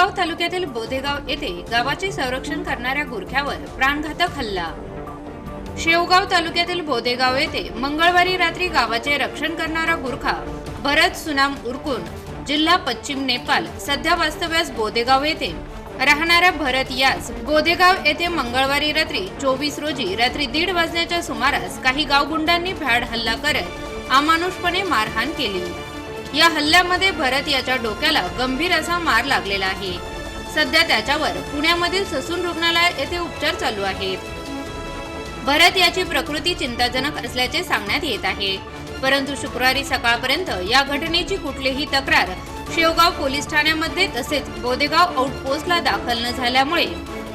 शेवगाव तालुक्यातील बोधेगाव येथे गावाचे संरक्षण करणाऱ्या गुरख्यावर प्राणघातक हल्ला. शेवगाव तालुक्यातील बोधेगाव येथे मंगळवारी रात्री गावाचे रक्षण करणारा गुरखा भरत सुनाम उरकून जिल्हा पश्चिम नेपाल सध्या वास्तव्यास बोधेगाव येथे. राहणाऱ्या भरत यास बोधेगाव येथे मंगळवारी रात्री चोवीस रोजी रात्री दीड वाजण्याच्या सुमारास काही गावगुंडांनी भ्याड हल्ला करत अमानुषपणे मारहाण केली. या हल्ल्यामध्ये भरत याच्या डोक्याला गंभीर असा मार लागलेला आहे. सध्या त्याच्यावर पुण्यामधील ससून रुग्णालय येथे उपचार चालू आहेत. भरत याची प्रकृती चिंताजनक असल्याचे सांगण्यात येत आहे. परंतु शुक्रवारी सकाळपर्यंत या घटनेची कुठलीही तक्रार शेवगाव पोलीस ठाण्यामध्ये तसेच बोदेगाव आउटपोस्टला दाखल न झाल्यामुळे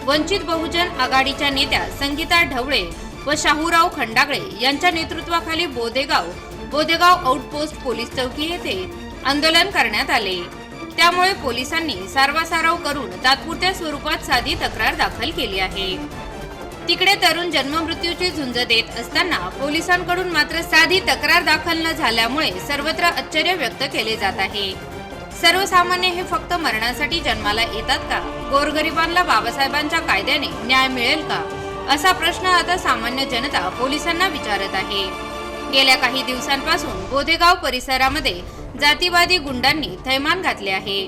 वंचित बहुजन आघाडीच्या नेत्या संगीता ढवळे व शाहूराव खंडागळे यांच्या नेतृत्वाखाली बोदेगाव बोदेगाव आउटपोस्ट पोलीस चौकी येथे आंदोलन करण्यात आले. त्यामुळे पोलिसांनी सारवासारव करून तात्पुरत्या स्वरूपात साधी तक्रार दाखल केली आहे. तिकडे तरुण जन्ममृत्यूची झुंज देत असताना पोलिसांकडून मात्र साधी तक्रार दाखल न झाल्यामुळे सर्वत्र आश्चर्य व्यक्त केले जात आहे. सर्वसामान्य हे फक्त मरणासाठी जन्माला येतात का? गोरगरिबांना बाबासाहेबांच्या कायद्याने न्याय मिळेल का? असा प्रश्न आता सामान्य जनता पोलिसांना विचारत आहे. गेल्या काही दिवसांपासून बोधेगाव परिसरामध्ये जातीवादी गुंडांनी थैमान घातले आहे.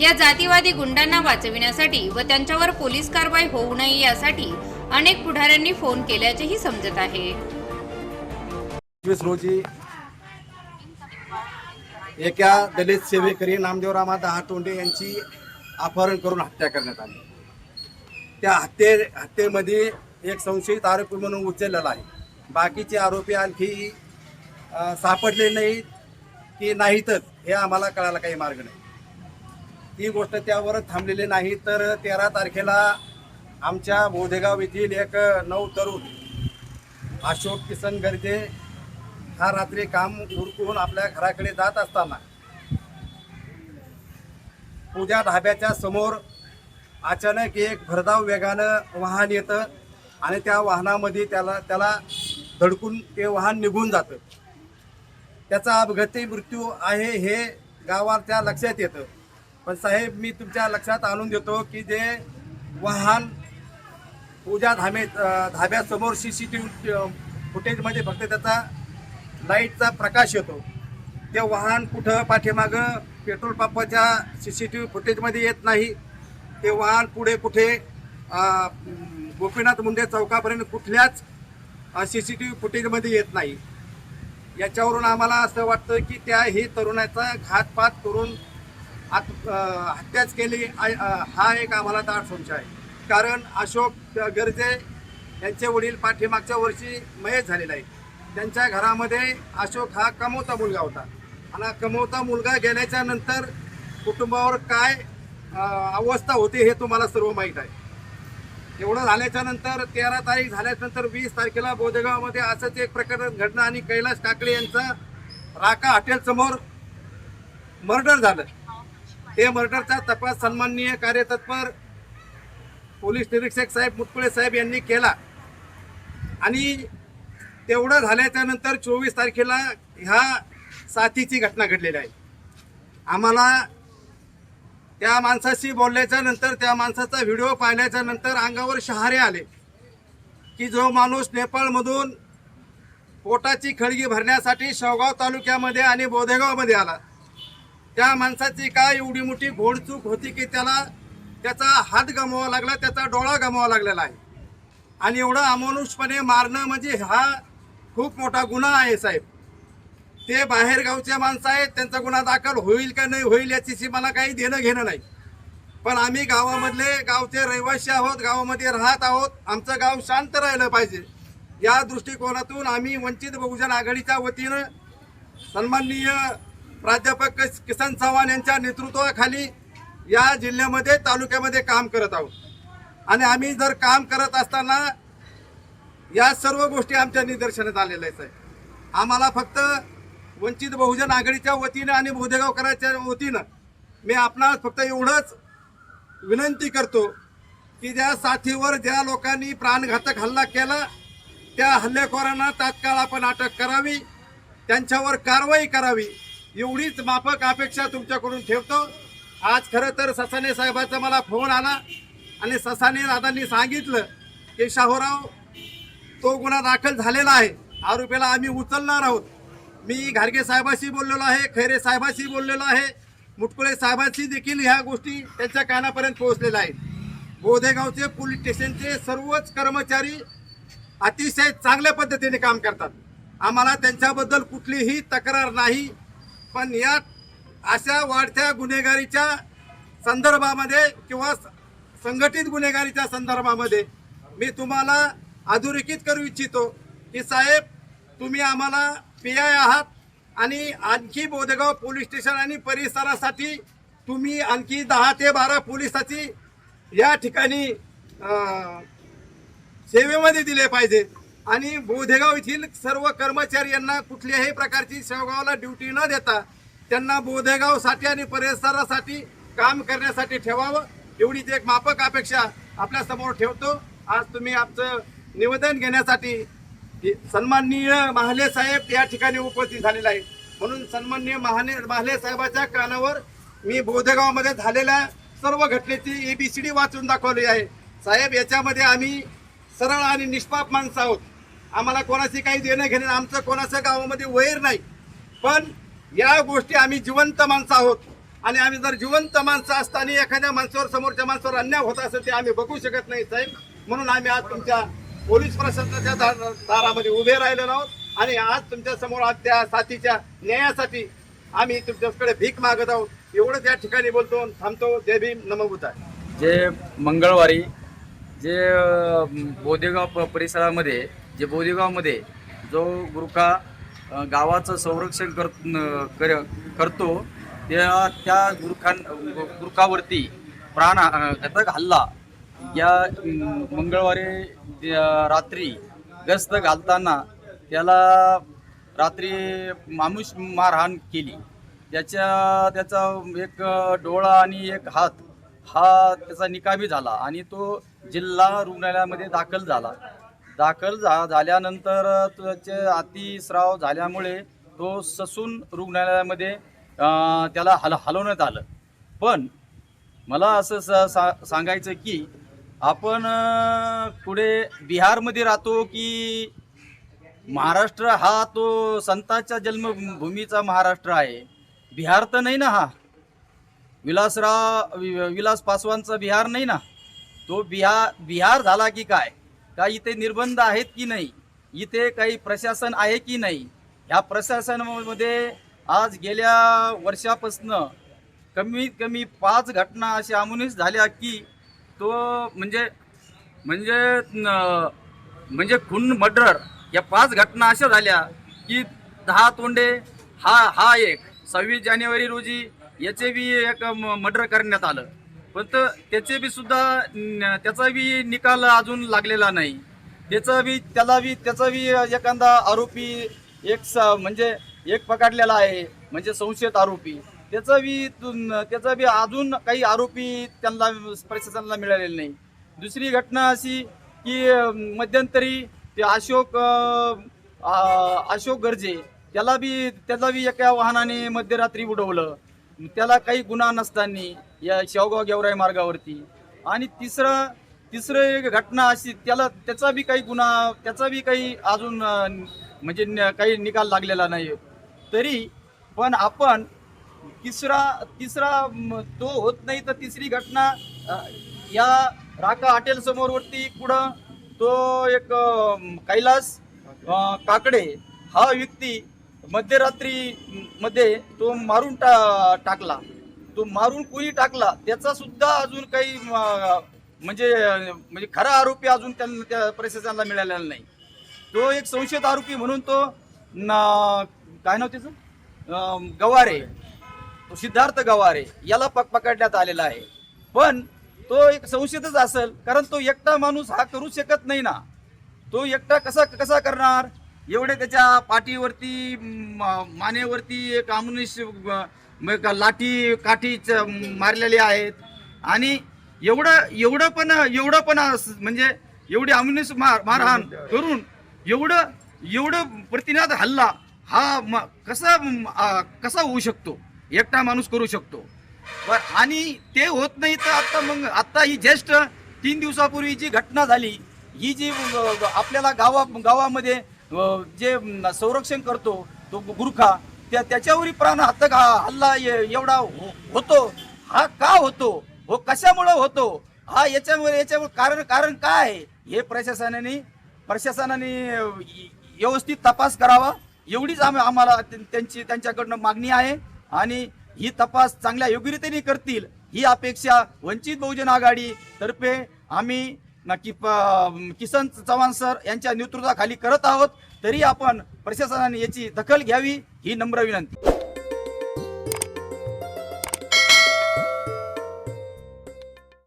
या जातीवादी गुंडांना वाचविण्यासाठी व त्यांच्यावर पोलीस कारवाई होऊ नये यासाठी अनेक पुढाऱ्यांनी फोन केल्याचेही समजत आहे. रोजी एका दलित सेवेकरी नामदेवरामा दहातोंडे यांची अपहरण करून हत्या करण्यात आली. त्या हत्ये हत्येमध्ये एक संशयित आरोपी म्हणून उचललेला आहे. बाकीचे आरोपी आणखी सापडले नाहीत की नाहीतच हे आम्हाला कळायला काही मार्ग नाही. ती गोष्ट त्यावर थांबलेली नाही तर तेरा तारखेला आमच्या बोधेगाव येथील एक नऊ तरुण अशोक किसन गर्जे हा रात्री काम उरकून आपल्या घराकडे जात असताना पूजा ढाब्याच्या समोर अचानक एक भरधाव वेगानं वाहन येतं आणि त्या वाहनामध्ये त्याला त्याला धडकून ते वाहन निघून जातं. त्याचा अपघाती मृत्यू आहे हे गावाच्या लक्षात येतं. पण साहेब मी तुमच्या लक्षात आणून देतो की जे वाहन पूजा धामे धाब्यासमोर सी सी टी व्ही फुटेजमध्ये फक्त त्याचा लाईटचा प्रकाश येतो. ते वाहन कुठं पाठीमागं पेट्रोल पंपाच्या सी सी टी व्ही फुटेजमध्ये येत नाही. ते वाहन पुढे कुठे गोपीनाथ मुंडे चौकापर्यंत कुठल्याच सी सी टी व्ही फुटेजमध्ये येत नाही. याच्यावरून आम्हाला असं वाटतं की त्या हे तरुणाचा घातपात करून आत हत्याच केली हा एक आम्हाला दाट संशय आहे. कारण अशोक गर्जे यांचे वडील पाठीमागच्या वर्षी मयत झालेला आहे त्यांच्या घरामध्ये अशोक हा कमवता मुलगा होता. आणि कमवता मुलगा गेल्याच्यानंतर कुटुंबावर काय अवस्था होती हे तुम्हाला सर्व माहीत आहे. एवढं झाल्याच्यानंतर तेरा तारीख झाल्यानंतर वीस तारखेला बोधेगावमध्ये असंच एक प्रकरण घडणं आणि कैलास काकडे यांचं राका हॉटेल समोर मर्डर झालं. ते मर्डरचा तपास सन्माननीय कार्यतत्पर पोलीस निरीक्षक साहेब मुटकुळे साहेब यांनी केला. आणि तेवढं झाल्याच्यानंतर चोवीस तारखेला ह्या साथीची घटना घडलेली आहे. आम्हाला त्या माणसाशी बोलल्याच्या नंतर त्या माणसाचा व्हिडिओ पाहिल्याच्या नंतर अंगावर शहारे आले. की जो माणूस नेपाळमधून पोटाची खळगी भरण्यासाठी शेवगाव तालुक्यामध्ये आणि बोधेगावमध्ये आला. त्या माणसाची काय एवढी मोठी घोडचूक होती की त्याला त्याचा हात गमवावा लागला त्याचा डोळा गमवावा लागलेला आहे. आणि एवढं अमानुषपणे मारणं म्हणजे हा खूप मोठा गुन्हा आहे साहेब. ते बाहेरगावचे माणसं आहेत त्यांचा गुन्हा दाखल होईल का नाही होईल याची मला काही देणं घेणं नाही. पण आम्ही गावामधले गावचे रहिवासी आहोत गावामध्ये राहत आहोत आमचं गाव शांत राहिलं पाहिजे. या दृष्टिकोनातून आम्ही वंचित बहुजन आघाडीच्या वतीनं सन्माननीय प्राध्यापक किसन चव्हाण यांच्या नेतृत्वाखाली या जिल्ह्यामध्ये तालुक्यामध्ये काम करत आहोत. आणि आम्ही जर काम करत असताना या सर्व गोष्टी आमच्या निदर्शनात आलेल्या आहेत आम्हाला फक्त वंचित बहुजन आघाडीच्या वतीनं आणि बोधेगावकरांच्या वतीनं मी आपणास फक्त एवढंच विनंती करतो की ज्या साथीवर ज्या लोकांनी प्राणघातक हल्ला केला त्या हल्लेखोरांना तात्काळ आपण अटक करावी त्यांच्यावर कारवाई करावी एवढीच माफक अपेक्षा तुमच्याकडून ठेवतो. आज खरं तर ससाने साहेबाचा मला फोन आला आणि ससाने दादांनी सांगितलं की शाहूराव तो गुन्हा दाखल झालेला आहे. आरोपीला आम्ही उचलणार आहोत. मी घारगे साहेबाशी बोललेलो आहे खैरे साहेबाशी बोललेलो आहे. मुटकुळे साहेबांशी देखील ह्या गोष्टी त्यांच्या कानापर्यंत पोहोचलेल्या आहेत. बोधेगावचे पोलीस स्टेशनचे सर्वच कर्मचारी अतिशय चांगल्या पद्धतीने काम करतात. आम्हाला त्यांच्याबद्दल कुठलीही तक्रार नाही पण या अशा वाढत्या गुन्हेगारीच्या संदर्भामध्ये किंवा स- संघटित गुन्हेगारीच्या संदर्भामध्ये मी तुम्हाला अधोरेखित करू इच्छितो की साहेब तुम्ही आम्हाला पी आय आहात. आणि आणखी बोदेगाव पोलीस स्टेशन आणि परिसरासाठी तुम्ही आणखी दहा ते बारा पोलिसाची या ठिकाणी सेवेमध्ये दिले पाहिजे आणि बोधेगाव येथील सर्व कर्मचारी यांना कुठल्याही प्रकारची शेवगावला ड्युटी न देता त्यांना बोधेगावसाठी आणि परिसरासाठी काम करण्यासाठी ठेवावं. एवढीच एक मापक अपेक्षा आपल्यासमोर ठेवतो. आज तुम्ही आमचं निवेदन घेण्यासाठी सन्माननीय महाले साहेब या ठिकाणी उपस्थित झालेला आहे म्हणून सन्माननीय महाने महाले साहेबाच्या कानावर मी बोधेगावमध्ये झालेल्या सर्व घटनेची एबीसीडी वाचून दाखवली आहे. साहेब याच्यामध्ये आम्ही सरळ आणि निष्पाप माणसं आहोत. आम्हाला कोणाशी काही देणं घेणं आमचं कोणाचं गावामध्ये वैर नाही. पण या गोष्टी आम्ही जिवंत माणसं आहोत. आणि आम्ही जर जिवंत माणसं असताना एखाद्या माणसावर समोरच्या माणसावर अन्याय होत असेल ते आम्ही बघू शकत नाही साहेब. म्हणून आम्ही आज तुमच्या पोलीस प्रशासनाच्या दारामध्ये उभे राहिलेलो आहोत. आणि आज तुमच्यासमोर आज त्या साथीच्या न्यायासाठी आम्ही तुमच्याकडे भीक मागत आहोत. एवढंच या ठिकाणी बोलतो थांबतो. जय भीम. नमभूता जे मंगळवारी जे बोदेगाव प- परिसरामध्ये जे बोदेगावमध्ये जो गुरखा गावाचं संरक्षण कर कर करतो त्या त्या गुरखां गुरखावरती प्राण घातक हल्ला या मंगळवारी रात्री गस्त घालताना त्याला रात्री माणूस मारहाण केली. त्याच्या त्याचा एक डोळा आणि एक हात हा त्याचा निकामी झाला आणि तो जिल्हा रुग्णालयामध्ये दाखल झाला. दाखल झा झाल्यानंतर त्याचे अतिस्राव झाल्यामुळे तो ससून रुग्णालयामध्ये त्याला हल हलवण्यात आलं. पण मला असं स सा सांगायचं की आपण पुढे बिहारमध्ये राहतो की महाराष्ट्र हा तो संतांच्या जन्मभूमीचा महाराष्ट्र आहे. बिहार तर नाही ना हा. विलासराव वि- विलास पासवानचा बिहार नाही ना. तो बिहार बिहार झाला की काय? का इथे निर्बंध आहेत की नाही? इथे काही प्रशासन आहे की नाही? ह्या प्रशासनामध्ये आज गेल्या वर्षापासनं कमीत कमी पाच घटना अशा आमुनीस झाल्या की तो म्हणजे म्हणजे म्हणजे खून मर्डर या पाच घटना अशा झाल्या की दहा तोंडे हा हा एक. सव्वीस जानेवारी रोजी याचे बी एक मर्डर करण्यात आलं. पण तर त्याचे बी सुद्धा त्याचा बी निकाल अजून लागलेला नाही. त्याचा बी त्याला बी त्याचा बी एखादा आरोपी एक स म्हणजे एक पकडलेला आहे म्हणजे संशयित आरोपी. त्याचा बी तु- त्याचा बी अजून काही आरोपी त्यांना प्रशासनाला मिळालेले नाही. दुसरी घटना अशी की मध्यंतरी ते अशोक अशोक गर्जे त्याला बी त्याला बी एका वाहनाने मध्यरात्री उडवलं. त्याला काही गुन्हा नसताना या शेवगाव गेवराई मार्गावरती. आणि तिसरं तिसरं एक घटना अशी त्याला त्याचा बी काही गुन्हा त्याचा बी काही अजून म्हणजे न- काही निकाल लागलेला नाही तरी पण आपण तिसरा तिसरा तो होत नाही तर तिसरी घटना या राका हॉटेल समोरवरती पुढं तो एक कैलास काकडे हा व्यक्ती मध्यरात्री मध्ये तो मारून टा टाकला. तो मारून कोणी टाकला त्याचा सुद्धा अजून काही म्हणजे म्हणजे खरा आरोपी अजून त्यांना त्या प्रशासनाला मिळालेला नाही. तो एक संशयित आरोपी म्हणून तो ना काय नाव त्याचं? गवारे. सिद्धार्थ गवारे याला पक पकडण्यात आलेला आहे. पण तो एक संशयितच असेल कारण तो एकटा माणूस हा करू शकत नाही ना. तो एकटा कसा कसा करणार? एवढे त्याच्या पाठीवरती मानेवरती एक का लाठी काठी च- मारलेले आहेत. आणि एवढं एवढं पण एवढं पण म्हणजे एवढी आमुनिश मार मारहाण करून एवढं एवढं प्रतिनाद हल्ला हा म- कसा कसा होऊ शकतो? एकटा माणूस करू शकतो. आणि ते होत नाही तर आता मग आता ही ज्येष्ठ तीन दिवसापूर्वी जी घटना झाली ही जी आपल्याला गावा गावामध्ये जे संरक्षण करतो तो गुरखा त्या त्याच्यावरही प्राण हा हल्ला एवढा हो- होतो. हा का होतो? हो कशामुळं होतो? हा याच्यामुळे याच्यामुळे कारण कारण काय आहे? हे प्रशासनाने प्रशासनाने व्यवस्थित तपास करावा. एवढीच आम्ही आम्हाला त्यांची त्यांच्याकडनं मागणी आहे. आणि ही तपास चांगल्या योग्यरीतीने करतील ही अपेक्षा वंचित बहुजन आघाडी तर्फे आम्ही नक्की किसन चव्हाण सर यांच्या नेतृत्वाखाली करत आहोत. तरी आपण प्रशासनाने याची दखल घ्यावी ही नम्र विनंती.